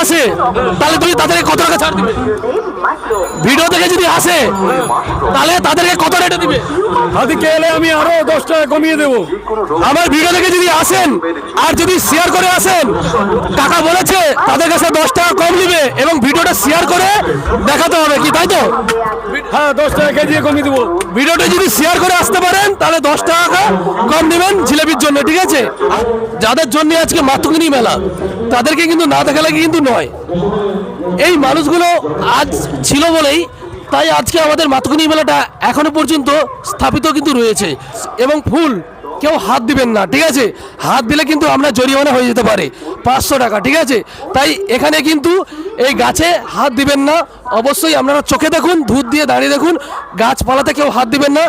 আসে তাহলে তাদেরকে কত টাকা ছাড় দিবে? ভিডিও থেকে যদি আসে তাহলে তাদেরকে কত রেটে দিবে? আজকে এলে আমি আরও দশ টাকা কমিয়ে দেবো। আমার ভিডিও থেকে যদি আসেন আর যদি শেয়ার করে আসেন টাকা বলেছে তাদের কাছে দশ টাকা কম নিবে এবং ভিডিওটা শেয়ার করে দেখাতে হবে কি তাই তো? হ্যাঁ দশ টাকা কেজি কমিয়ে দেবো। ভিডিওটা যদি শেয়ার করে আসতে পারেন তাহলে দশ টাকা কম নেবেন জিলেপির জন্য ঠিক আছে? যাদের জন্য আজকে মাতঙ্গিনী মেলা তাদেরকে কিন্তু না দেখালে কিন্তু নয়। এই মানুষগুলো আজ ছিল বলেই তাই আজকে আমাদের মাতকুনি মেলাটা এখনও পর্যন্ত স্থাপিত কিন্তু রয়েছে এবং ফুল কেউ হাত দিবেন না, ঠিক আছে? হাত দিলে কিন্তু আমরা জরিমানা হয়ে যেতে পারে, পাঁচশো টাকা, ঠিক আছে? তাই এখানে কিন্তু এই গাছে হাত দিবেন না, অবশ্যই আপনারা চোখে দেখুন, ধূপ দিয়ে দাঁড়িয়ে দেখুন, গাছপালাতে কেউ হাত দিবেন না।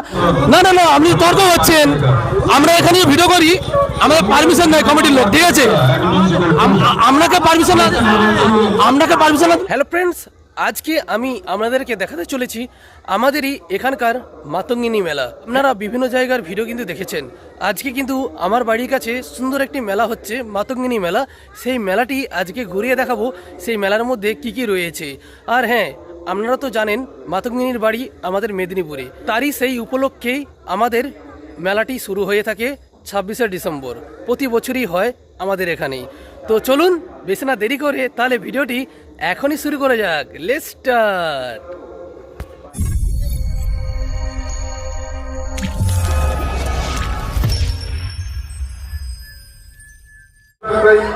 না না না, আপনি তর্ক হচ্ছেন আমরা এখানে ভিডিও করি আমাদের পারমিশন নেই কমিটির লোক, ঠিক আছে? আপনাকে পারমিশন আপনাকে পারমিশন হ্যালো ফ্রেন্ডস আজকে আমি আপনাদেরকে দেখাতে চলেছি আমাদেরই এখানকার মাতঙ্গিনী মেলা। আপনারা বিভিন্ন জায়গার ভিডিও কিন্তু দেখেছেন। আজকে কিন্তু আমার বাড়ির কাছে সুন্দর একটি মেলা হচ্ছে মাতঙ্গিনী মেলা। সেই মেলাটি আজকে ঘুরিয়ে দেখাবো, সেই মেলার মধ্যে কি কি রয়েছে। আর হ্যাঁ আপনারা তো জানেন মাতঙ্গিনীর বাড়ি আমাদের মেদিনীপুরে। তারই সেই উপলক্ষেই আমাদের মেলাটি শুরু হয়ে থাকে ছাব্বিশে ডিসেম্বর। প্রতি বছরই হয় আমাদের এখানেই। তো চলুন, বেশি না দেরি করে তাহলে ভিডিওটি এখনই শুরু করে যাক। লেট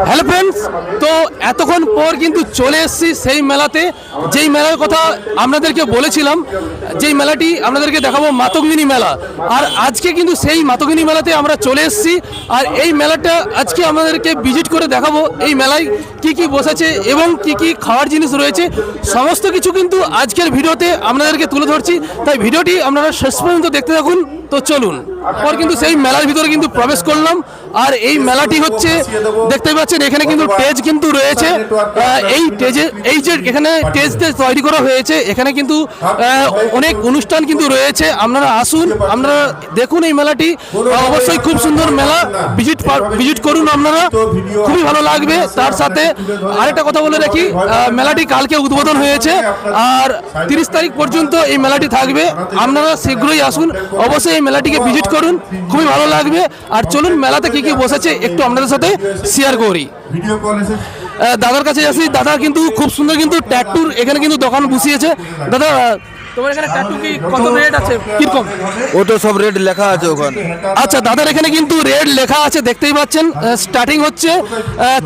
হ্যালো ফ্রেন্ডস তো এতক্ষণ পর কিন্তু চলে এসেছি সেই মেলাতে। যেই মেলার কথা আপনাদেরকে বলেছিলাম, যেই মেলাটি আপনাদেরকে দেখাবো মাতঙ্গিনী মেলা। আর আজকে কিন্তু সেই মাতঙ্গিনী মেলাতে আমরা চলে এসেছি। আর এই মেলাটা আজকে আমাদেরকে ভিজিট করে দেখাবো এই মেলায় কি কি বসেছে এবং কি কি খাওয়ার জিনিস রয়েছে। সমস্ত কিছু কিন্তু আজকের ভিডিওতে আপনাদেরকে তুলে ধরছি। তাই ভিডিওটি আপনারা শেষ পর্যন্ত দেখতে থাকুন। তো চলুন, পর কিন্তু সেই মেলার ভিতরে কিন্তু প্রবেশ করলাম। আর এই মেলাটি হচ্ছে দেখতেই পাচ্ছেন, এখানে কিন্তু টেজ কিন্তু রয়েছে। এই টেজে এই যে এখানে টেজ তৈরি করা হয়েছে, এখানে কিন্তু অনেক অনুষ্ঠান কিন্তু রয়েছে। আপনারা আসুন, আপনারা দেখুন এই মেলাটি। অবশ্যই খুব সুন্দর মেলা। ভিজিট ভিজিট করুন আপনারা। খুবই ভালো লাগবে। তার সাথে আরেকটা কথা বলে রাখি মেলাটি কালকে উদ্বোধন হয়েছে। আর তিরিশ তারিখ পর্যন্ত এই মেলাটি থাকবে। আপনারা শীঘ্রই আসুন। অবশ্যই মেলাটিকে ভিজিট করুন খুবই ভালো লাগবে। আর চলুন মেলাতে কি কি বসেছে একটু আপনাদের সাথে শেয়ার করি। ভিডিও কল এসে আহ, দাদার কাছে আসি দাদা কিন্তু খুব সুন্দর কিন্তু ট্যাটুর এখানে কিন্তু দোকান বসিয়েছে। দাদা তোমার এখানে ট্যাটু কি কত রেট আছে? কীরকম? ও তো সব রেট লেখা আছে ওখানে। আচ্ছা দাদার এখানে কিন্তু রেট লেখা আছে দেখতেই পাচ্ছেন। স্টার্টিং হচ্ছে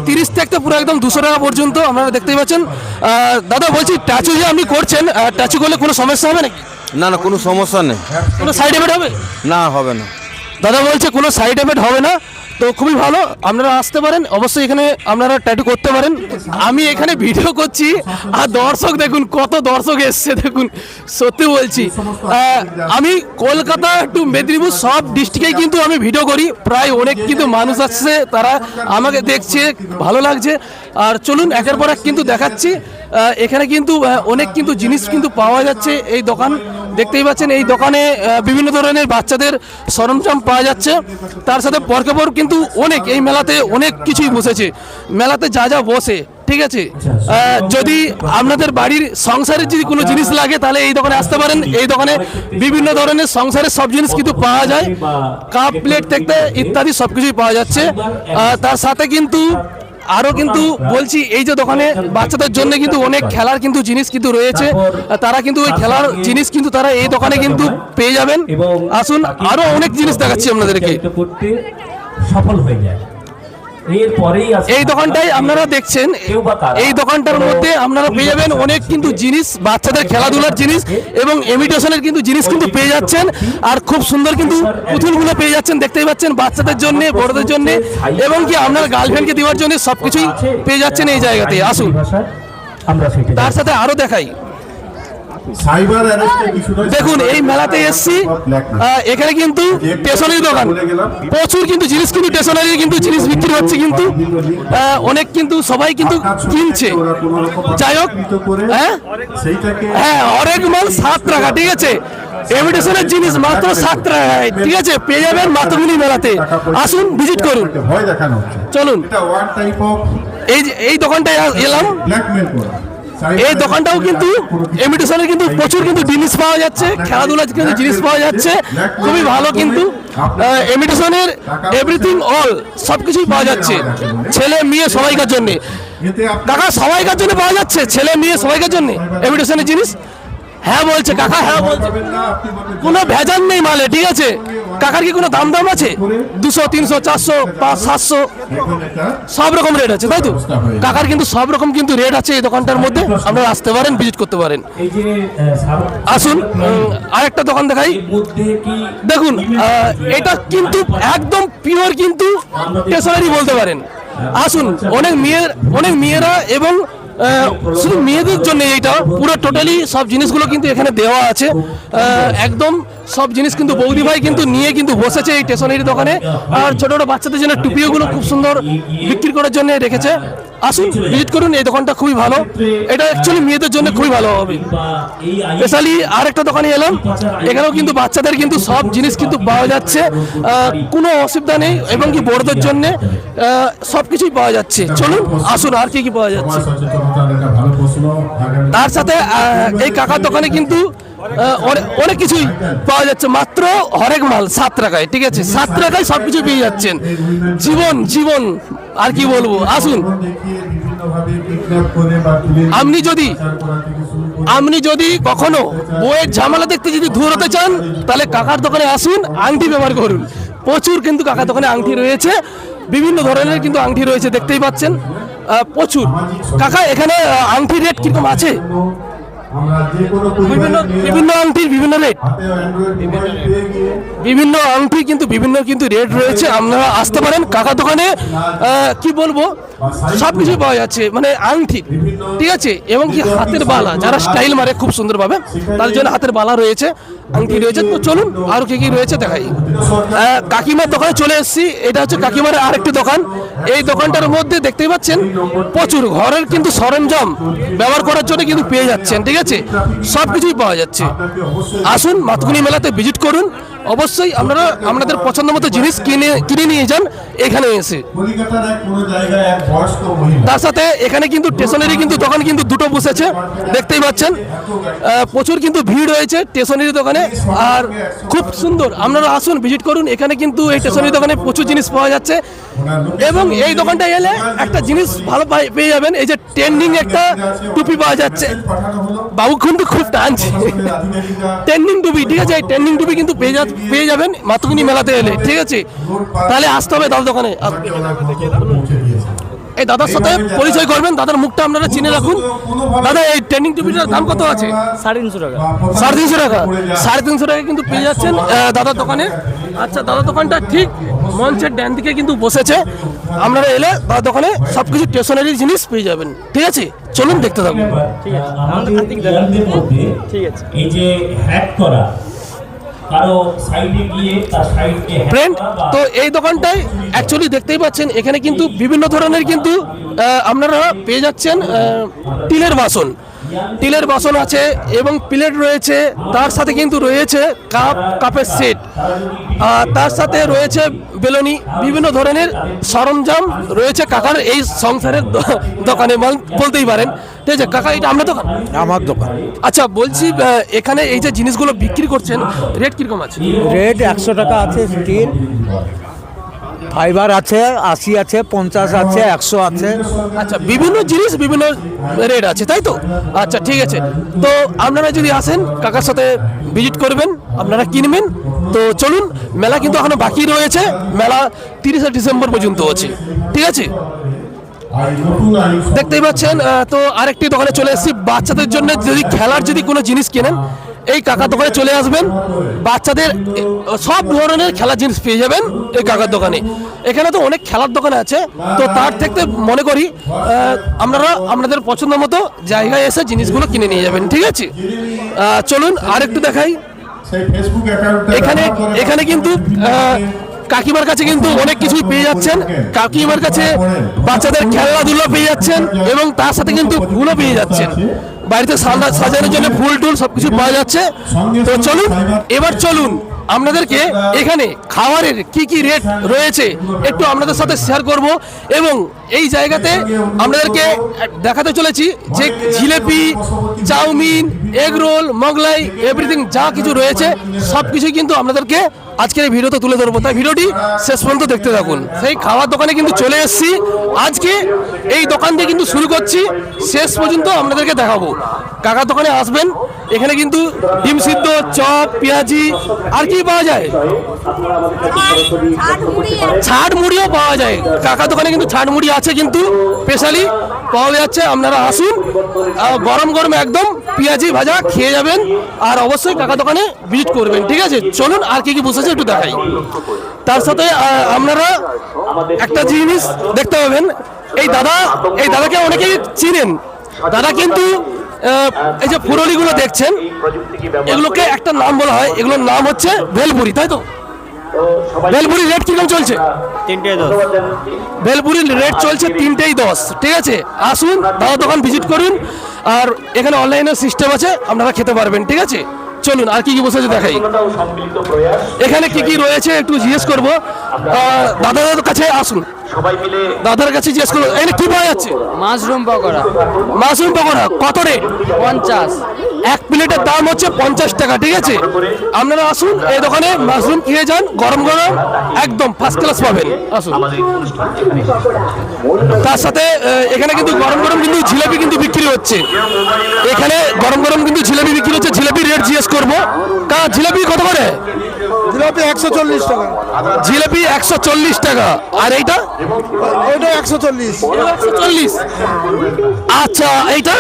তিরিশ থেকে পুরো একদম দুশো টাকা পর্যন্ত আপনারা দেখতেই পাচ্ছেন। আহ, দাদা বলছি ট্যাচু যে আপনি করছেন ট্যাচু করলে কোনো সমস্যা হবে নাকি? না না কোনো সমস্যা নেই। কোনো সাইড এফেক্ট হবে? না হবে না। দাদা বলছে কোনো সাইড এফেক্ট হবে না তো খুবই ভালো আপনারা আসতে পারেন অবশ্যই এখানে আপনারা ট্যাটু করতে পারেন। আমি এখানে ভিডিও করছি আর দর্শক দেখুন কত দর্শক এসছে দেখুন সত্যি বলছি। আমি কলকাতা টু মেদিনীপুর সব ডিস্ট্রিক্টে কিন্তু আমি ভিডিও করি প্রায় অনেক কিন্তু মানুষ আসছে তারা আমাকে দেখছে ভালো লাগছে। আর চলুন একের পর এক কিন্তু দেখাচ্ছি। এখানে কিন্তু অনেক কিন্তু জিনিস কিন্তু পাওয়া যাচ্ছে এই দোকান। দেখতেই পাচ্ছেন, এই দোকানে বিভিন্ন ধরনের বাচ্চাদের সরঞ্জাম পাওয়া যাচ্ছে। তার সাথে পরকে পর কিন্তু অনেক, এই মেলাতে অনেক কিছুই বসেছে। মেলাতে যা যা বসে, ঠিক আছে? যদি আপনাদের বাড়ির সংসারের যদি কোনো জিনিস লাগে, তাহলে এই দোকানে আসতে পারেন। এই দোকানে বিভিন্ন ধরনের সংসারের সব জিনিস কিন্তু পাওয়া যায়। কাপ, প্লেট থেকে ইত্যাদি সব কিছুই পাওয়া যাচ্ছে। তার সাথে কিন্তু আরও কিন্তু বলছি এই যে দোকানে বাচ্চাদের জন্য কিন্তু অনেক খেলার কিন্তু জিনিস কিন্তু রয়েছে। তারা কিন্তু ওই খেলার জিনিস কিন্তু তারা এই দোকানে কিন্তু পেয়ে যাবেন। আসুন আরও অনেক জিনিস দেখাচ্ছি আপনাদেরকে। সফল হয়ে যায়। এই দোকানটাই আপনারা দেখছেন। এই দোকানটার মধ্যে আপনারা পেয়ে যাবেন অনেক কিন্তু জিনিস। বাচ্চাদের খেলাধুলার জিনিস এবং ইমিটেশনের কিন্তু জিনিস কিন্তু পেয়ে যাচ্ছেন। আর খুব সুন্দর কিন্তু পুতুলগুলো পেয়ে যাচ্ছেন দেখতেই পাচ্ছেন বাচ্চাদের জন্য বড়দের জন্য এবং কি আপনার গার্লফ্রেন্ডকে দেওয়ার জন্য সবকিছুই পেয়ে যাচ্ছেন এই জায়গাতে। আসুন। তার সাথে আরও দেখাই। দেখুন এই মেলাতে এসছি। এখানে কিন্তু স্টেশনারি দোকান। প্রচুর কিন্তু জিনিস কিন্তু স্টেশনারি কিন্তু জিনিস বিক্রি হচ্ছে কিন্তু। অনেক কিন্তু সবাই কিন্তু কিনছে। যাই হোক হ্যাঁ? হ্যাঁ অনেক মাল সাত টাকা ঠিক আছে? ইমিটেশনের জিনিস মাত্র সাত টাকায় ঠিক আছে? পেয়ে যাবেন মাতঙ্গিনী মেলাতে। আসুন ভিজিট করুন। চলুন। এটা ওয়ান টাইপ অফ এই যে এই দোকানটায় এলাম। ব্ল্যাকমেল করা। এই দোকানটাও কিন্তু এমিটেশনের কিন্তু প্রচুর কিন্তু জিনিস পাওয়া যাচ্ছে খেলাধুলার কিন্তু জিনিস পাওয়া যাচ্ছে খুবই ভালো কিন্তু এমিটেশনের এভরিথিং অল সব কিছুই পাওয়া যাচ্ছে ছেলে মেয়ে সবাইকার জন্যে। কাকা সবাইকার জন্য পাওয়া যাচ্ছে ছেলে মেয়ে সবাইকার জন্যে এমিটেশনের জিনিস? হ্যাঁ বলছে কাকা হ্যাঁ বলছে। কোনো ভেজাল নেই মালে ঠিক আছে? কাকার কি কোনো দাম দাম আছে? দুশো তিনশো চারশো পাঁচ সাতশো? সব রকম রেট আছে তাই তো? কাকার কিন্তু সব রকম কিন্তু রেট আছে এই দোকানটার মধ্যে। আপনারা আসতে পারেন ভিজিট করতে পারেন। আসুন আরেকটা দোকান দেখাই। দেখুন এটা কিন্তু একদম পিওর কিন্তু স্টেশনারি বলতে পারেন। আসুন অনেক মেয়ের অনেক মেয়েরা এবং শুধু মেয়েদের জন্য এইটা, পুরো টোটালি সব জিনিসগুলো কিন্তু এখানে দেওয়া আছে। একদম সব জিনিস কিন্তু বৌদি ভাই কিন্তু নিয়ে কিন্তু বসেছে এই স্টেশনারি দোকানে। আর ছোট ছোট বাচ্চাদের জন্য টুপিওগুলো খুব সুন্দর বিক্রি করার জন্য রেখেছে। আসুন ভিজিট করুন এই দোকানটা খুবই ভালো। এটা অ্যাকচুয়ালি মেয়েদের জন্য খুবই ভালো হবে। স্পেশালি আরেকটা দোকানে এলাম। এখানেও কিন্তু বাচ্চাদের কিন্তু সব জিনিস কিন্তু পাওয়া যাচ্ছে। কোনো অসুবিধা নেই এবং কি বড়দের জন্য সব কিছুই পাওয়া যাচ্ছে। চলুন আসুন আর কি কি পাওয়া যাচ্ছে। তার সাথে এই কাকার দোকানে কিন্তু অনেক কিছুই পাওয়া যাচ্ছে। মাত্র হরেক মাল, সাত টাকায়, ঠিক আছে? সাত টাকায় সব কিছু পেয়ে যাচ্ছেন। জীবন জীবন, আর কি বলব? আসুন। আপনি যদি আপনি যদি কখনো বইয়ের ঝামেলা দেখতে যদি দূর চান, তাহলে কাকার দোকানে আসুন, আংটি ব্যবহার করুন। প্রচুর কিন্তু কাকার দোকানে আংটি রয়েছে। বিভিন্ন ধরনের কিন্তু আংটি রয়েছে, দেখতেই পাচ্ছেন। প্রচুর। কাকা, এখানে আংটির রেট কীরকম আছে? বিভিন্ন বিভিন্ন আংটির বিভিন্ন রেট হাতে অ্যান্ড্রয়েড মোবাইল পেয়ে গিয়ে বিভিন্ন আংটি কিন্তু বিভিন্ন কিন্তু রেট রয়েছে। আপনারা আসতে পারেন কাকা দোকানে। কি বলব? সব কিছু পাওয়া যাচ্ছে মানে আংটি। ঠিক আছে? এবং কি হাতের বালা যারা স্টাইল মারে খুব সুন্দরভাবে তার জন্য হাতের বালা রয়েছে আংটি রয়েছে। তো চলুন আরও কি কি রয়েছে দেখাই। কাকিমার দোকানে চলে এসেছি। এটা হচ্ছে কাকিমার আরেকটি দোকান। এই দোকানটার মধ্যে দেখতেই পাচ্ছেন প্রচুর ঘরের কিন্তু সরঞ্জাম ব্যবহার করার জন্য কিন্তু পেয়ে যাচ্ছেন। ঠিক আছে সব কিছুই পাওয়া যাচ্ছে। আসুন মাতকুনি মেলাতে ভিজিট করুন। অবশ্যই আপনারা আপনাদের পছন্দ মতো জিনিস কিনে কিনে নিয়ে যান এখানে এসে। তার সাথে এখানে কিন্তু স্টেশনারি কিন্তু দোকান কিন্তু দুটো বসেছে, দেখতেই পাচ্ছেন। প্রচুর কিন্তু ভিড় হয়েছে স্টেশনারি দোকানে। আর খুব সুন্দর, আপনারা আসুন ভিজিট করুন। এখানে কিন্তু এই স্টেশনারি দোকানে প্রচুর জিনিস পাওয়া যাচ্ছে। এবং এই দোকানটা এলে একটা জিনিস ভালো পেয়ে যাবেন, এই যে ট্রেন্ডিং একটা টুপি পাওয়া যাচ্ছে। বাবু কিন্তু খুব টানছে। ট্রেন্ডিং টুপি, ঠিক আছে? এই ট্রেন্ডিং টুপি কিন্তু পেয়ে যা পেয়ে যাবেন মাতুকুনি মেলাতে এলে, ঠিক আছে? তাহলে আসতে হবে দাদা দোকানে। এই দাদার সাথে পরিচয় করবেন দাদার মুখটা আপনারা চিনে রাখুন। দাদা এই ট্রেনিং টুপিটার দাম কত আছে? সাড়ে তিনশো টাকা। সাড়ে তিনশো টাকা। সাড়ে তিনশো টাকা। কিন্তু পেয়ে যাচ্ছেন দাদার দোকানে। আচ্ছা দাদার দোকানটা ঠিক মঞ্চের ড্যান দিকে কিন্তু বসেছে। আপনারা এলে দাদার দোকানে সব কিছু স্টেশনারি জিনিস পেয়ে যাবেন। ঠিক আছে? চলুন দেখতে থাকুন। আমাদের ইয়ারদের মধ্যে এই যে হ্যাক করা কারও সাইডে গিয়ে তার সাইডকে ফ্রেন্ড তো এই দোকানটায় অ্যাকচুয়ালি দেখতেই পাচ্ছেন এখানে কিন্তু বিভিন্ন ধরনের কিন্তু আহ, আপনারা পেয়ে যাচ্ছেন আহ, টিলের বাসন। টিলের বাসন আছে এবং প্লেট রয়েছে তার সাথে কিন্তু রয়েছে কাপ কাপের সেট। আর তার সাথে রয়েছে বেলনি বিভিন্ন ধরনের সরঞ্জাম রয়েছে কাকার এই সংসারের দোকানে বল- বলতেই পারেন। ঠিক আছে কাকা এটা আমরা দোকান আমার দোকান। আচ্ছা বলছি এখানে এই যে জিনিসগুলো বিক্রি করছেন রেট কীরকম আছে? রেট একশো টাকা আছে স্টিল। ফাইবার আছে, আশি আছে, পঞ্চাশ আছে, একশো আছে। আচ্ছা বিভিন্ন জিনিস, বিভিন্ন রেট আছে, তাই তো? আচ্ছা ঠিক আছে। তো আপনারা যদি আসেন, কাকার সাথে ভিজিট করবেন, আপনারা কিনবেন। তো চলুন, মেলা কিন্তু এখনও বাকি রয়েছে। মেলা তিরিশে ডিসেম্বর পর্যন্ত আছে। ঠিক আছে? দেখতেই পাচ্ছেন তো আরেকটি দোকানে চলে এসেছি। বাচ্চাদের জন্য যদি খেলার যদি কোনো জিনিস কেনেন এই কাকার দোকানে চলে আসবেন। বাচ্চাদের সব ধরনের খেলার জিনিস পেয়ে যাবেন এই কাকার দোকানে। এখানে তো অনেক খেলার দোকান আছে। তো তার থেকে মনে করি আপনারা আপনাদের পছন্দ মতো জায়গায় এসে জিনিসগুলো কিনে নিয়ে যাবেন ঠিক আছে? চলুন আরেকটু দেখাই। এখানে এখানে কিন্তু কাকিমার কাছে কিন্তু অনেক কিছুই পেয়ে যাচ্ছেন। কাকিমার কাছে বাচ্চাদের খেলাধুলো পেয়ে যাচ্ছেন এবং তার সাথে কিন্তু ফুলও পেয়ে যাচ্ছেন। বাড়িতে সাজা- সাজানোর জন্য ফুল টুল সবকিছু পাওয়া যাচ্ছে। তো চলুন, এবার চলুন, আপনাদেরকে এখানে খাবারের কি কি রেট রয়েছে একটু আপনাদের সাথে শেয়ার করব এবং এই জায়গাতে আপনাদেরকে দেখাতে চলেছি যে jalebi, chowmein, egg roll, Mughlai everything যা কিছু রয়েছে সব কিছুই কিন্তু আপনাদেরকে আজকের এই ভিডিওতে তুলে ধরবো। তাই ভিডিওটি শেষ পর্যন্ত দেখতে থাকুন। সেই খাওয়ার দোকানে কিন্তু চলে এসেছি। আজকে এই দোকান দিয়ে কিন্তু শুরু করছি। শেষ পর্যন্ত আপনাদেরকে দেখাবো। কাকার দোকানে আসবেন। এখানে কিন্তু ডিম সিদ্ধ, চপ, পেঁয়াজি, আর কি পাওয়া যায়? ছাট মুড়িও পাওয়া যায়। কাকা দোকানে কিন্তু ছাট মুড়ি আছে কিন্তু স্পেশালি। পাওয়া যাচ্ছে, আপনারা আসুন। গরম গরম একদম পেঁয়াজি ভাজা খেয়ে যাবেন। আর অবশ্যই কাকা দোকানে ভিজিট করবেন। ঠিক আছে? চলুন, আর কি কি বসেছে একটু দেখাই। তার সাথে আপনারা একটা জিনিস দেখতে পাবেন। এই দাদা এই দাদাকে অনেকেই চিনেন। দাদা কিন্তু এই যে ফুরলিগুলো দেখছেন এগুলোকে একটা নাম বলা হয়। এগুলোর নাম হচ্ছে ভেলপুরি তাই তো? ভেলপুরি রেট কীরকম চলছে? ভেলপুরির রেট চলছে তিনটেই দশ ঠিক আছে? আসুন দাদা দোকান ভিজিট করুন। আর এখানে অনলাইনের সিস্টেম আছে আপনারা খেতে পারবেন ঠিক আছে? চলুন আর কি কি বসেছে দেখাই। এখানে কি কি রয়েছে একটু জিজ্ঞেস করব। আহ, দাদাদের কাছে আসুন। দাদার কাছে জিজ্ঞেস করব এখানে কি পাওয়া যাচ্ছে মাশরুম পকোড়া। মাশরুম পকোড়া কত রেট পঞ্চাশ। এক প্লেটের দাম হচ্ছে পঞ্চাশ টাকা ঠিক আছে? আপনারা আসুন এই দোকানে মাশরুম খেয়ে যান গরম গরম একদম ফার্স্ট ক্লাস পাবেন। আসুন। তার সাথে এখানে কিন্তু গরম গরম কিন্তু জিলাপি কিন্তু বিক্রি হচ্ছে। এখানে গরম গরম কিন্তু জিলাপি বিক্রি হচ্ছে জিলাপি রেট জিজ্ঞেস করব। কা জিলাপি কত করে? জিলাপি একশো চল্লিশ টাকা। জিলাপি একশো চল্লিশ টাকা। আর এইটা? ওইটা একশো চল্লিশ। একশো চল্লিশ। আচ্ছা এইটা?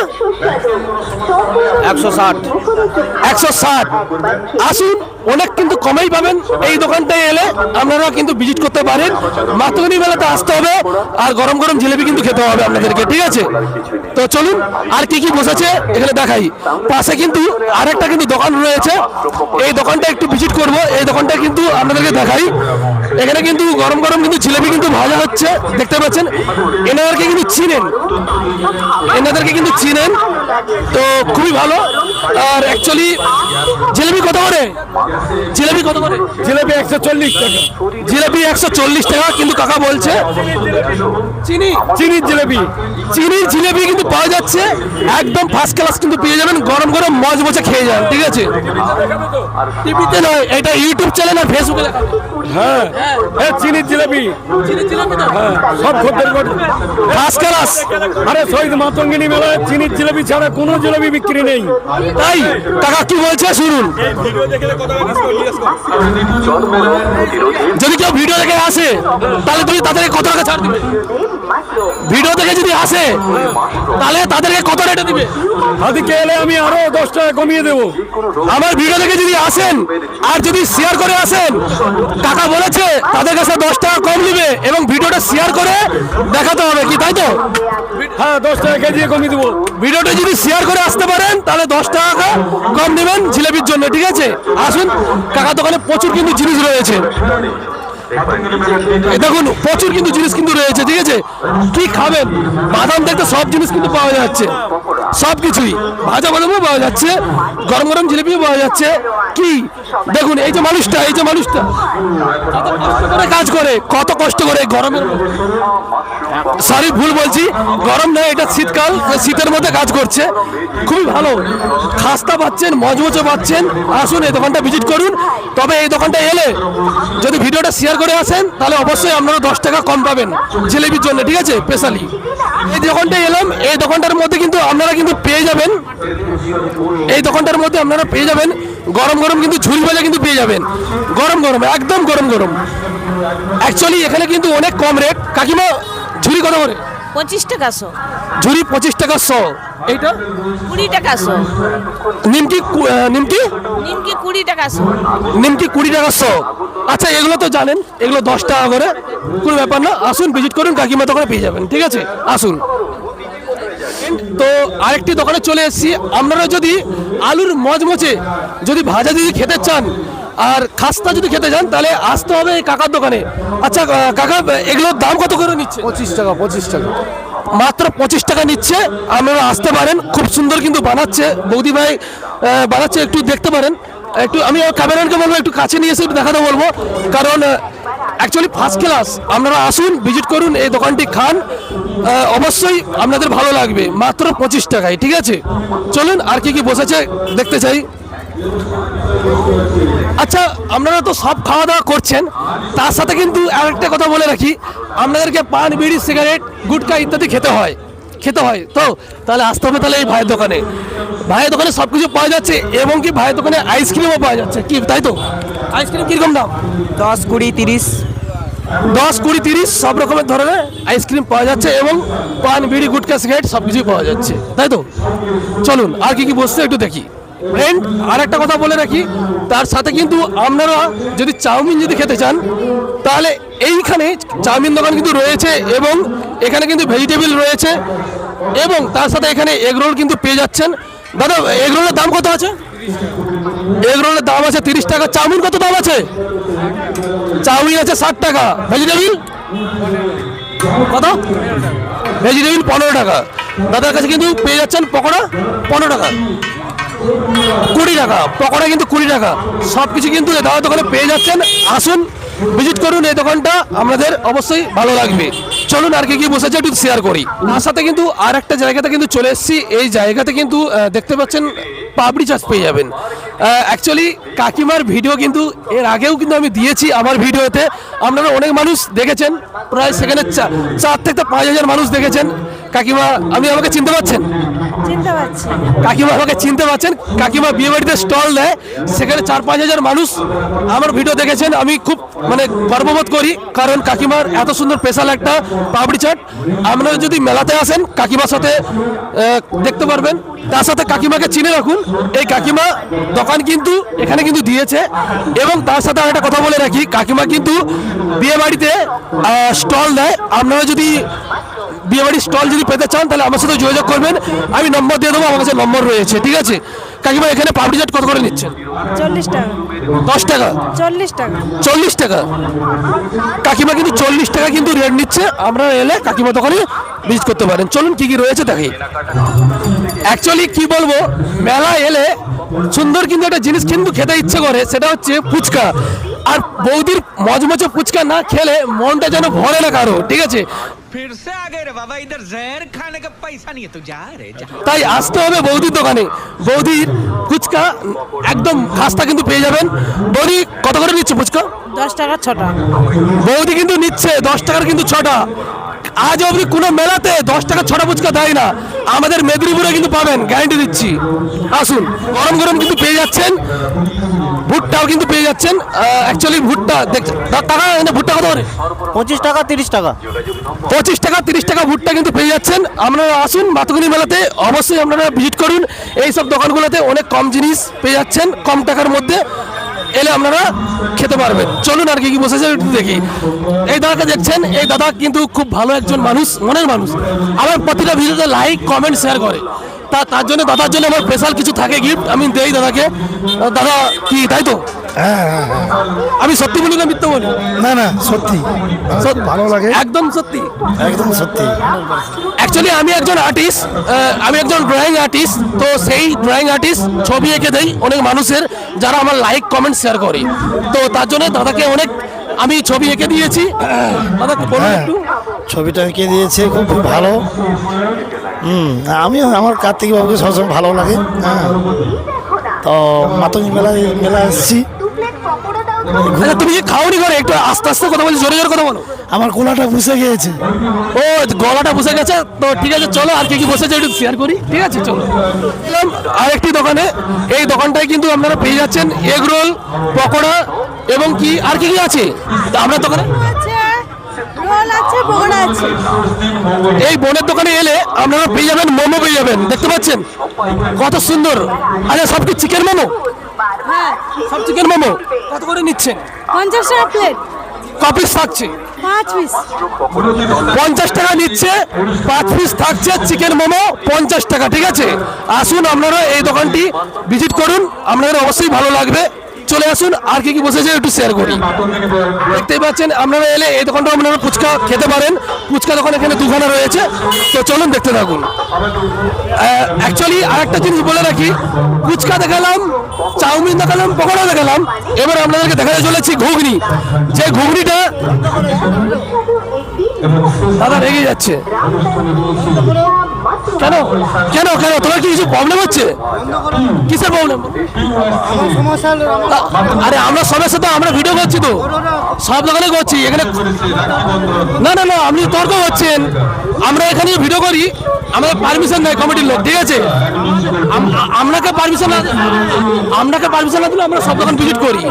একশো ষাট। একশো ষাট। আসুন অনেক কিন্তু কমেই পাবেন। এই দোকানটায় এলে আপনারা কিন্তু ভিজিট করতে পারেন। মাতঙ্গনি মেলাতে আসতে হবে আর গরম গরম জিলেপি কিন্তু খেতে হবে আপনাদেরকে, ঠিক আছে? তো চলুন, আর কি কি বসেছে এখানে দেখাই। পাশে কিন্তু আরেকটা কিন্তু দোকান রয়েছে। এই দোকানটা একটু ভিজিট করব। এই দোকানটা কিন্তু আপনাদেরকে দেখাই। এখানে কিন্তু গরম গরম কিন্তু জিলেপি কিন্তু ভাজা হচ্ছে দেখতে পাচ্ছেন? এনাদেরকে কিন্তু চিনেন। এনাদেরকে কিন্তু চিনেন। তো খুবই ভালো। আর অ্যাকচুয়ালি জিলেপি কত করে? জিলেপি কত করে? জিলেপি একশো চল্লিশ টাকা। জিলেপি একশো চল্লিশ টাকা কিন্তু কাকা বলছে চিনি। চিনির জিলেপি। চিনির জিলেপি কিন্তু পাওয়া যাচ্ছে। একদম ফার্স্ট ক্লাস কিন্তু পেয়ে যাবেন। গরম গরম মজ মজে খেয়ে যান ঠিক আছে? টিভিতে নয় এটা ইউটিউব চ্যানেল আর ফেসবুকে দেখা হ্যাঁ। হ্যাঁ। চিনির জিলেপি। হ্যাঁ সব খদ্দের ফার্স্ট ক্লাস। আরে শহীদ মাতঙ্গিনী মেলায় চিনির জিলেপি ছাড়া কোনো জিলেপি বিক্রি নেই। তাই কাকা কি বলছে শুনুন। যদি কেউ ভিডিও দেখে আসে তাহলে তুমি তাদেরকে কত টাকা ছাড় দিবে? ভিডিও দেখে যদি আসে তাহলে তাদেরকে কত রেটে দিবে? আদিকে এলে আমি আরও দশ টাকা কমিয়ে দেবো। আমার ভিডিও দেখে যদি আসেন আর যদি শেয়ার করে আসেন টাকা বলেছে তাদের কাছে দশ টাকা কম নিবে এবং ভিডিওটা শেয়ার করে দেখাতে হবে কি তাই তো? হ্যাঁ দশ টাকা কেজি কমিয়ে দেবো। ভিডিওটা যদি শেয়ার করে আসতে পারেন তাহলে দশ টাকা কম নেবেন জিলেপির জন্য ঠিক আছে? আসুন কাকা দোকানে প্রচুর কিন্তু জিনিস রয়েছে। দেখুন, প্রচুর কিন্তু জিনিস কিন্তু রয়েছে, ঠিক আছে? কি খাবেন? বাদাম দেখতে সব জিনিস কিন্তু পাওয়া যাচ্ছে। সব কিছুই। ভাজা বাদামও পাওয়া যাচ্ছে, গরম গরম জিলিপিও পাওয়া যাচ্ছে। কি? দেখুন, এই যে মানুষটা, এই যে মানুষটা। কত কষ্ট করে কাজ করে, কত কষ্ট করে গরমের সরি ভুল বলছি। গরম নয়, এটা শীতকাল শীতের মধ্যে কাজ করছে। খুবই ভালো। খাস্তা পাচ্ছেন মজমচে পাচ্ছেন। আসুন এই দোকানটা ভিজিট করুন। তবে এই দোকানটা এলে যদি ভিডিওটা শেয়ার করে আসেন, তাহলে অবশ্যই আপনারা দশ টাকা কম পাবেন জিলেবির জন্য, ঠিক আছে? স্পেশালি। এই দোকানটা এলাম, এই দোকানটার মধ্যে কিন্তু আপনারা কিন্তু পেয়ে যাবেন। এই দোকানটার মধ্যে আপনারা পেয়ে যাবেন। গরম গরম কিন্তু ঝুড়ি ভাজা কিন্তু পেয়ে যাবেন। গরম গরম, একদম গরম গরম। অ্যাকচুয়ালি এখানে কিন্তু অনেক কম রেট কাকিমা, ঝুড়ি কত করে? পঁচিশ টাকা শো। ঝুড়ি পঁচিশ টাকা শ। এইটা? কুড়ি টাকা শো। নিমকি নিমকি? নিমকি কুড়ি টাকা শো। নিমকি কুড়ি টাকা শ। আচ্ছা এগুলো তো জানেন এগুলো দশ টাকা করে। কোনো ব্যাপার না আসুন ভিজিট করুন কাকিমা দোকানে পেয়ে যাবেন ঠিক আছে? আসুন। তো আরেকটি দোকানে চলে এসেছি। আপনারা যদি আলুর মজমচে যদি ভাজা যদি খেতে চান আর খাস্তা যদি খেতে চান তাহলে আসতে হবে এই কাকার দোকানে। আচ্ছা কাকা এগুলোর দাম কত করে নিচ্ছে? পঁচিশ টাকা পঁচিশ টাকা। মাত্র পঁচিশ টাকা নিচ্ছে। আপনারা আসতে পারেন খুব সুন্দর কিন্তু বানাচ্ছে। বৌদি ভাই বানাচ্ছে একটু দেখতে পারেন। একটু আমি ক্যামেরানকে বলব একটু কাছে নিয়ে এসে একটু দেখাতে বলব। কারণ অ্যাকচুয়ালি ফার্স্ট ক্লাস আপনারা আসুন ভিজিট করুন এই দোকানটি খান। অবশ্যই আপনাদের ভালো লাগবে। মাত্র পঁচিশ টাকায় ঠিক আছে? চলুন আর কি কি বসেছে দেখতে চাই। আচ্ছা আপনারা তো সব খাওয়া দাওয়া করছেন। তার সাথে কিন্তু আরেকটা কথা বলে রাখি আপনাদেরকে পান বিড়ি সিগারেট গুটকা ইত্যাদি খেতে হয়। খেতে হয়। তো তাহলে আসতে হবে তাহলে এই ভাইয়ের দোকানে। ভাইয়ের দোকানে সব কিছু পাওয়া যাচ্ছে এবং কি ভাইয়ের দোকানে আইসক্রিমও পাওয়া যাচ্ছে। কি তাই তো? আইসক্রিম কীরকম দাম? দশ কুড়ি তিরিশ। দশ কুড়ি তিরিশ সব রকমের ধরনের আইসক্রিম পাওয়া যাচ্ছে এবং পান বিড়ি গুটকা সিগারেট সব কিছুই পাওয়া যাচ্ছে। তাই তো? চলুন আর কি কি বসছে একটু দেখি। ফ্রেন্ড আর একটা কথা বলে রাখি, তার সাথে কিন্তু আপনারা যদি চাউমিন যদি খেতে চান, তাহলে এইখানে চাউমিন দোকান কিন্তু রয়েছে এবং এখানে কিন্তু ভেজিটেবিল রয়েছে এবং তার সাথে এখানে এগরোল কিন্তু পেয়ে যাচ্ছেন। দাদা এগরোলের দাম কত আছে? এগরোলের দাম আছে তিরিশ টাকা, চাউমিন কত দাম আছে? চাউমিন আছে ষাট টাকা ভেজিটেবিল কত? ভেজিটেবিল পনেরো টাকা। দাদার কাছে কিন্তু পেয়ে যাচ্ছেন পকোড়া পনেরো টাকা। কুড়ি টাকা, পকোড়া কিন্তু কুড়ি টাকা। সব কিছু কিন্তু এই দাদার দোকানে পেয়ে যাচ্ছেন। আসুন ভিজিট করুন এই দোকানটা। আপনাদের অবশ্যই ভালো লাগবে। চলুন আর কি কি বসেছে একটু শেয়ার করি। তার সাথে কিন্তু আর একটা জায়গাতে কিন্তু চলে এসেছি। এই জায়গাতে কিন্তু দেখতে পাচ্ছেন পাপড়ি চাষ পেয়ে যাবেন। অ্যাকচুয়ালি কাকিমার ভিডিও কিন্তু এর আগেও কিন্তু আমি দিয়েছি আমার ভিডিওতে। আপনারা অনেক মানুষ দেখেছেন। প্রায় সেখানে চার থেকে পাঁচ হাজার মানুষ দেখেছেন। কাকিমা আপনি আমাকে চিনতে পারছেন? চিনতে পারছি। কাকিমা আমাকে চিনতে পারছেন? কাকিমা বিয়ে বাড়িতে স্টল দেয় সেখানে চার পাঁচ হাজার মানুষ আমার ভিডিও দেখেছেন। আমি খুব মানে গর্ববোধ করি কারণ কাকিমার এত সুন্দর স্পেশাল একটা পাপড়ি চাট। আপনারা যদি মেলাতে আসেন কাকিমার সাথে দেখতে পারবেন। তার সাথে কাকিমাকে চিনে রাখুন। এই কাকিমা দোকান কিন্তু এখানে কিন্তু দিয়েছে। এবং তার সাথে আরেকটা কথা বলে রাখি কাকিমা কিন্তু বিয়ে বাড়িতে স্টল দেয়। আপনারা যদি বিয়ে বাড়ির স্টল যদি পেতে চান তাহলে আমার সাথে যোগাযোগ করবেন। আমি নম্বর দিয়ে দেবো আমার কাছে নম্বর রয়েছে ঠিক আছে? কাকিমা এখানে পাপড়ি চাট কত করে নিচ্ছেন? চল্লিশ টাকা। দশ টাকা? চল্লিশ টাকা। চল্লিশ টাকা? কাকিমা কিন্তু চল্লিশ টাকা কিন্তু রেট নিচ্ছে আপনারা এলে কাকিমা দোকানে ভিজিট করতে পারেন। চলুন কি কি রয়েছে দেখি। অ্যাকচুয়ালি কি বলব মেলা এলে সুন্দর কিন্তু একটা জিনিস কিন্তু খেতে ইচ্ছে করে সেটা হচ্ছে ফুচকা। আর বৌদির মজমজে ফুচকা না খেলে মনটা যেন ভরে না কারও ঠিক আছে? ফির আগে রে বাবা ইধার জহর খানে কা পয়সা নিয়ে তো যা রে তাই আসতে হবে বৌদির দোকানে। বৌদির ফুচকা একদম খাস্তা কিন্তু পেয়ে যাবেন। বৌদি কত করে নিচ্ছে ফুচকা? দশ টাকা ছটা বৌদি কিন্তু নিচ্ছে দশ টাকার কিন্তু ছটা আজ অবধি কোনো মেলাতে দশ টাকা ছটা ফুচকা দেয় না। আমাদের মেদিনীপুরে কিন্তু পাবেন গ্যারেন্টি দিচ্ছি। আসুন গরম গরম কিন্তু পেয়ে যাচ্ছেন। ভুট্টাও কিন্তু পেয়ে যাচ্ছেন। অ্যাকচুয়ালি ভুট্টা দেখ টাকা ভুট্টা কত করে? পঁচিশ টাকা তিরিশ টাকা। পঁচিশ টাকা, তিরিশ টাকা ভুট্টা কিন্তু পেয়ে যাচ্ছেন। আপনারা আসুন মাতকুনি মেলাতে, অবশ্যই আপনারা ভিজিট করুন। এই সব দোকানগুলোতে অনেক কম জিনিস পেয়ে যাচ্ছেন, কম টাকার মধ্যে এলে আপনারা খেতে পারবেন। চলুন আর কি কি বসেছে দেখি। এই দাদাকে দেখছেন, এই দাদা কিন্তু খুব ভালো একজন মানুষ, মনের মানুষ। আমার প্রতিটা ভিডিওতে লাইক কমেন্ট শেয়ার করে। তা তার জন্য, দাদার জন্য আমার স্পেশাল কিছু থাকে গিফট আমি দেই দাদাকে। দাদা, কি তাই তো? আমি সত্যি বলি না মিথ্যা বলি? না না সত্যি। ভালো লাগে। একদম সত্যি। একদম সত্যি। অ্যাকচুয়ালি আমি একজন আর্টিস্ট আমি একজন ড্রয়িং আর্টিস্ট তো সেই ড্রয়িং আর্টিস্ট ছবি এঁকে দেই অনেক মানুষের যারা আমার লাইক কমেন্ট শেয়ার করে। তো তার জন্য দাদাকে অনেক আমি ছবি এঁকে দিয়েছি। দাদা বলুন হ্যাঁ একটু। ছবিটা এঁকে দিয়েছে খুব খুব ভালো। হুম আমিও আমার কার্তিক বাবুকে সবসময় ভালো লাগে। হ্যাঁ। তো মাতঙ্গি মেলায় মেলা এসেছি। আচ্ছা তুমি যে খাওনি করে একটু আস্তে আস্তে কথা বলছি জোরে জোরে কথা বলো। আমার কোলাটা বুঝে গিয়েছে। ও গলাটা বসে গেছে তো ঠিক আছে চলো আর কি কি বসেছে একটু শেয়ার করি ঠিক আছে চলো। এলাম আরেকটি দোকানে এই দোকানটায় কিন্তু আপনারা পেয়ে যাচ্ছেন এগ রোল পকোড়া এবং কি আর কি কি আছে? তা আপনার দোকানে? আছে রোল আছে পকোড়া আছে। এই বোনের দোকানে এলে আপনারা পেয়ে যাবেন মোমো পেয়ে যাবেন দেখতে পাচ্ছেন? কত সুন্দর। আচ্ছা সব কি চিকেন মোমো? হ্যাঁ সব চিকেন মোমো। কত করে নিচ্ছেন? পঞ্চাশ টাকা প্লেট কপিস থাকছে? পাঁচ পিস পঞ্চাশ টাকা নিচ্ছে পাঁচ পিস থাকছে চিকেন মোমো পঞ্চাশ টাকা ঠিক আছে? আসুন আপনারা এই দোকানটি ভিজিট করুন আপনাদের অবশ্যই ভালো লাগবে। চলে আসুন, আর কি কি বসেছে একটু শেয়ার করি। দেখতেই পাচ্ছেন, আপনারা এলে এই দোকানটা আপনারা ফুচকা খেতে পারেন। ফুচকা দোকান এখানে দুখানা রয়েছে। তো চলুন দেখতে থাকুন। অ্যাকচুয়ালি আরেকটা জিনিস বলে রাখি, ফুচকা দেখালাম, চাউমিন দেখালাম, পকোড়া দেখালাম। এবার আপনাদেরকে দেখাতে চলেছি ঘুগনি। যে ঘুগনিটা দাদা, রেগে যাচ্ছে। কেন? কেন কেন? তোমার কি কিছু প্রবলেম হচ্ছে? কিসের প্রবলেম আরে, আমরা সবার সাথে, আমরা ভিডিও করছি তো। সব দোকানে করছি। এখানে না না না, আপনি তর্ক করছেন। আমরা এখানে ভিডিও করি। আমাদের পারমিশন নেই কমিটির লোক, ঠিক আছে? আপনাকে পারমিশন আপনাকে পারমিশন না দিলে আমরা সব দোকান ভিজিট করি।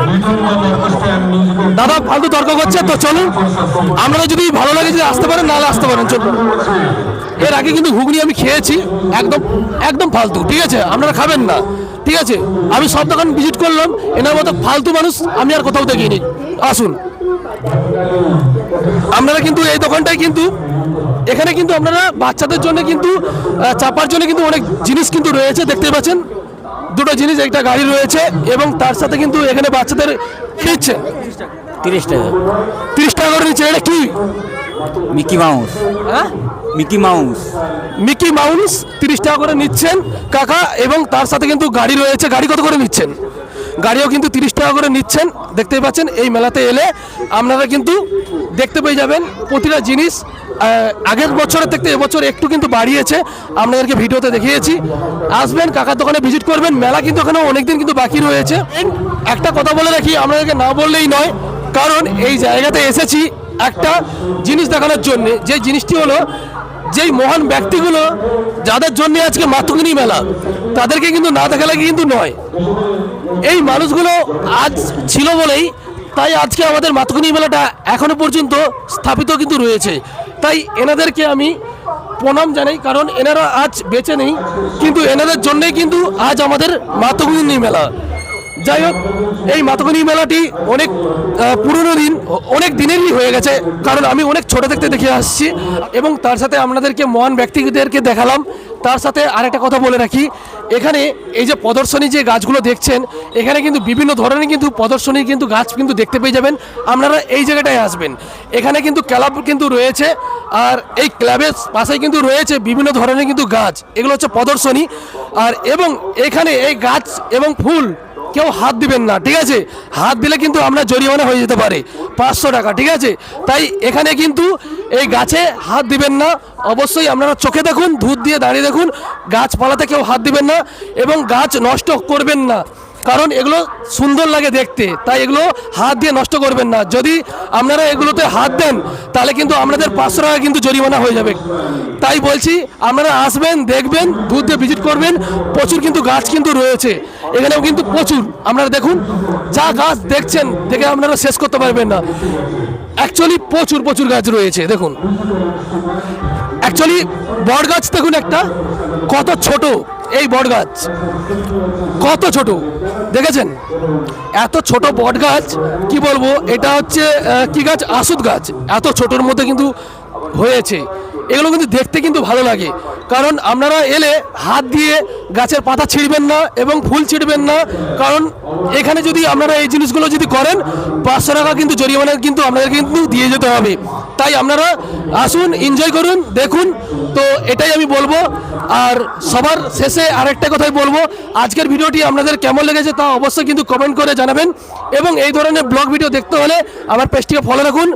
দাদা, ফালতু তর্ক করছে, তো চলুন। আমরা যদি ভালো লাগে যদি আসতে পারেন নাহলে আসতে পারেন চলুন। এর আগে কিন্তু ঘুগনি আমি খেয়েছি একদম একদম ফালতু ঠিক আছে? আপনারা খাবেন না ঠিক আছে? আমি সব দোকান ভিজিট করলাম এনার মতো ফালতু মানুষ আমি আর কোথাও দেখিনি। আসুন। আপনারা কিন্তু এই দোকানটায় কিন্তু এখানে কিন্তু আপনারা বাচ্চাদের জন্য কিন্তু চাপার জন্য কিন্তু অনেক জিনিস কিন্তু রয়েছে দেখতে পাচ্ছেন? দুটো জিনিস একটা গাড়ি রয়েছে এবং তার সাথে কিন্তু এখানে বাচ্চাদের দিচ্ছে তিরিশ টাকা। তিরিশ টাকা করে নিচ্ছে এটা কি? মিকি মাউস হ্যাঁ মিকি মাউস মিকি মাউন্স তিরিশ টাকা করে নিচ্ছেন। কাকা এবং তার সাথে কিন্তু গাড়ি রয়েছে। গাড়ি কত করে নিচ্ছেন? গাড়িও কিন্তু তিরিশ টাকা করে নিচ্ছেন। দেখতেই পাচ্ছেন এই মেলাতে এলে আপনারা কিন্তু দেখতে পেয়ে যাবেন প্রতিটা জিনিস। আগের বছরের থেকে এবছর একটু কিন্তু বাড়িয়েছে। আপনাদেরকে ভিডিওতে দেখিয়েছি। আসবেন কাকার দোকানে ভিজিট করবেন। মেলা কিন্তু এখানে অনেকদিন কিন্তু বাকি রয়েছে। একটা কথা বলে রাখি আপনাদেরকে না বললেই নয়। কারণ এই জায়গাতে এসেছি। একটা জিনিস দেখানোর জন্য, যে জিনিসটি হলো যেই মহান ব্যক্তিগুলো যাদের জন্য আজকে মাতঙ্গিনী মেলা, তাদেরকে কিন্তু না দেখালে কিন্তু নয়। এই মানুষগুলো আজ ছিল বলেই তাই আজকে আমাদের মাতঙ্গিনী মেলাটা এখনও পর্যন্ত স্থাপিত কিন্তু রয়েছে। তাই এনাদেরকে আমি প্রণাম জানাই, কারণ এনারা আজ বেঁচে নেই, কিন্তু এনাদের জন্যই কিন্তু আজ আমাদের মাতঙ্গিনী মেলা। যাই হোক, এই মাতঙ্গিনী মেলাটি অনেক পুরনো দিন অনেক দিনেরই হয়ে গেছে, কারণ আমি অনেক ছোট থেকে দেখে আসছি এবং তার সাথে আপনাদেরকে মহান ব্যক্তিদেরকে দেখালাম। তার সাথে আরেকটা কথা বলে রাখি, এখানে এই যে প্রদর্শনী যে গাছগুলো দেখছেন, এখানে কিন্তু বিভিন্ন ধরনের কিন্তু প্রদর্শনী কিন্তু গাছ কিন্তু দেখতে পেয়ে যাবেন। আপনারা এই জায়গাটায় আসবেন। এখানে কিন্তু ক্লাব কিন্তু রয়েছে, আর এই ক্লাবের পাশে কিন্তু রয়েছে বিভিন্ন ধরনের কিন্তু গাছ। এগুলো হচ্ছে প্রদর্শনী, আর এবং এখানে এই গাছ এবং ফুল কেউ হাত দিবেন না, ঠিক আছে? হাত দিলে কিন্তু আমরা জরিমানা হয়ে যেতে পারে, পাঁচশো টাকা, ঠিক আছে? তাই এখানে কিন্তু এই গাছে হাত দিবেন না, অবশ্যই আপনারা চোখে দেখুন, ধূপ দিয়ে দাঁড়িয়ে দেখুন, গাছপালাতে কেউ হাত দিবেন না এবং গাছ নষ্ট করবেন না। কারণ এগুলো সুন্দর লাগে দেখতে। তাই এগুলো হাত দিয়ে নষ্ট করবেন না। যদি আপনারা এগুলোতে হাত দেন, তাহলে কিন্তু আপনাদের পাঁচশো টাকা কিন্তু জরিমানা হয়ে যাবে। তাই বলছি, আপনারা আসবেন, দেখবেন, দুধ দিয়ে ভিজিট করবেন, প্রচুর কিন্তু গাছ কিন্তু রয়েছে। এখানেও কিন্তু প্রচুর। আপনারা দেখুন, যা গাছ দেখছেন, দেখে আপনারা শেষ করতে পারবেন না। অ্যাকচুয়ালি প্রচুর প্রচুর গাছ রয়েছে, দেখুন। অ্যাকচুয়ালি বট গাছ দেখুন একটা। কত ছোট এই বট গাছ কত ছোট। দেখেছেন? এত ছোট বট গাছ কি বলব? এটা হচ্ছে কি গাছ? আসুদ গাছ। এত ছোটোর মধ্যে কিন্তু হয়েছে। এগুলো কিন্তু দেখতে কিন্তু ভালো লাগে। কারণ আপনারা এলে হাত দিয়ে গাছের পাতা ছিঁড়বেন না এবং ফুল ছিঁড়বেন না। কারণ এখানে যদি আপনারা এই জিনিসগুলো যদি করেন, পাঁচশো টাকা কিন্তু জরিমানা কিন্তু আপনাদের কিন্তু দিয়ে যেতে হবে। তাই আপনারা আসুন এনজয় করুন, দেখুন। তো এটাই আমি বলব। আর সবার শেষে আরেকটা কথাই বলব। আজকের ভিডিওটি আপনাদের কেমন লেগেছে তা অবশ্যই কিন্তু কমেন্ট করে জানাবেন। এবং এই ধরনের ব্লগ ভিডিও দেখতে হলে আমার পেজটিকে ফলো রাখুন।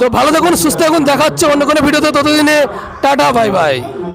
তো ভালো থাকুন, সুস্থ থাকুন, দেখা হচ্ছে অন্য কোনো ভিডিওতে ততদিনে টাটা ভাই ভাই